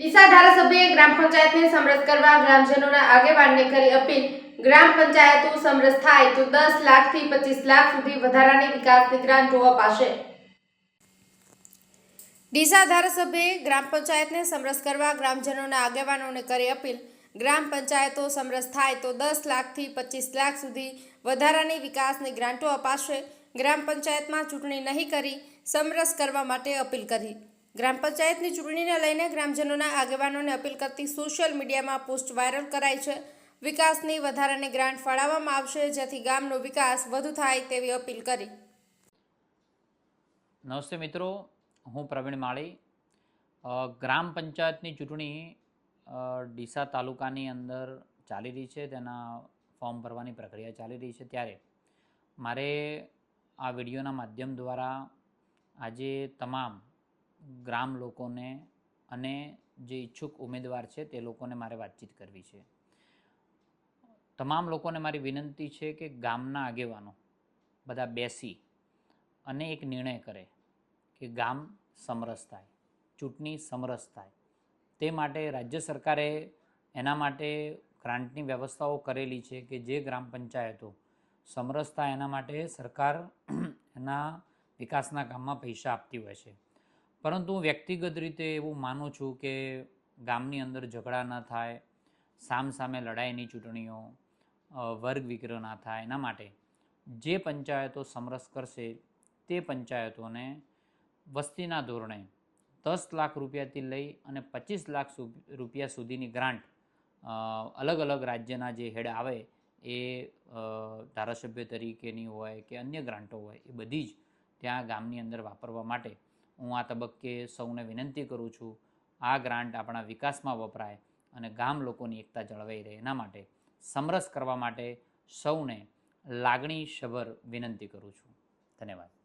ડીસા ધારાસભ્યએ ગ્રામ પંચાયતને સમરસ કરવા ગ્રામજનોના આગેવાનને કરી અપીલ. ગ્રામ પંચાયતો સમરસ થાય તો દસ લાખથી પચીસ લાખ સુધી વધારાની વિકાસની ગ્રાન્ટો અપાશે. ડીસા ધારાસભ્યએ ગ્રામ પંચાયતને સમરસ કરવા ગ્રામજનોના આગેવાનોને કરી અપીલ. ગ્રામ પંચાયતો સમરસ થાય તો દસ લાખથી પચીસ લાખ સુધી વધારાની વિકાસની ગ્રાન્ટો અપાશે. ગ્રામ પંચાયતમાં ચૂંટણી નહીં કરી, સમરસ કરવા માટે અપીલ કરી. ગ્રામ પંચાયતની ચૂંટણીને લઈને ગ્રામજનોના આગેવાનોને અપીલ કરતી સોશિયલ મીડિયામાં પોસ્ટ વાયરલ કરાઈ છે. વિકાસની વધારાની ગ્રાન્ટ ફાળવવામાં આવશે, જેથી ગામનો વિકાસ વધુ થાય તેવી અપીલ કરી. નમસ્તે મિત્રો, હું પ્રવીણ માળી. ગ્રામ પંચાયતની ચૂંટણી ડીસા તાલુકાની અંદર ચાલી રહી છે, તેના ફોર્મ ભરવાની પ્રક્રિયા ચાલી રહી છે. ત્યારે મારે આ વિડીયોના માધ્યમ દ્વારા આજે તમામ ગ્રામ લોકોને અને જે ઈચ્છુક ઉમેદવાર છે તે લોકોને મારે વાતચીત કરવી છે. તમામ લોકોને મારી વિનંતી છે કે ગામના આગેવાનો બધા બેસી અને એક નિર્ણય કરે કે ગામ સમરસ થાય, ચૂંટણી સમરસ થાય. તે માટે રાજ્ય સરકારે એના માટે ગ્રાન્ટની વ્યવસ્થાઓ કરેલી છે કે જે ગ્રામ પંચાયતો સમરસ થાય એના માટે સરકાર એના વિકાસના કામમાં પૈસા આપતી હોય છે. પરંતુ હું વ્યક્તિગત રીતે એવું માનું છું કે ગામની અંદર ઝઘડા ન થાય સામ સામે લડાઈની ચૂંટણીઓ વર્ગ વિગ્રહ ના થાય, એના માટે જે પંચાયતો સમરસ કરશે તે પંચાયતોને વસ્તીના ધોરણે દસ લાખ રૂપિયાથી લઈ અને પચીસ લાખ રૂપિયા સુધીની ગ્રાન્ટ અલગ અલગ રાજ્યના જે હેડ આવે એ ધારાસભ્ય તરીકેની હોય કે અન્ય ગ્રાન્ટો હોય એ બધી જ ત્યાં ગામની અંદર વાપરવા માટે હું આ તબક્કે સૌને વિનંતી કરું છું, આ ગ્રાન્ટ આપણા વિકાસમાં વપરાય અને ગામ લોકોની એકતા જળવાઈ રહે. એના માટે સમરસ કરવા માટે સૌને લાગણીસભર વિનંતી કરું છું. ધન્યવાદ.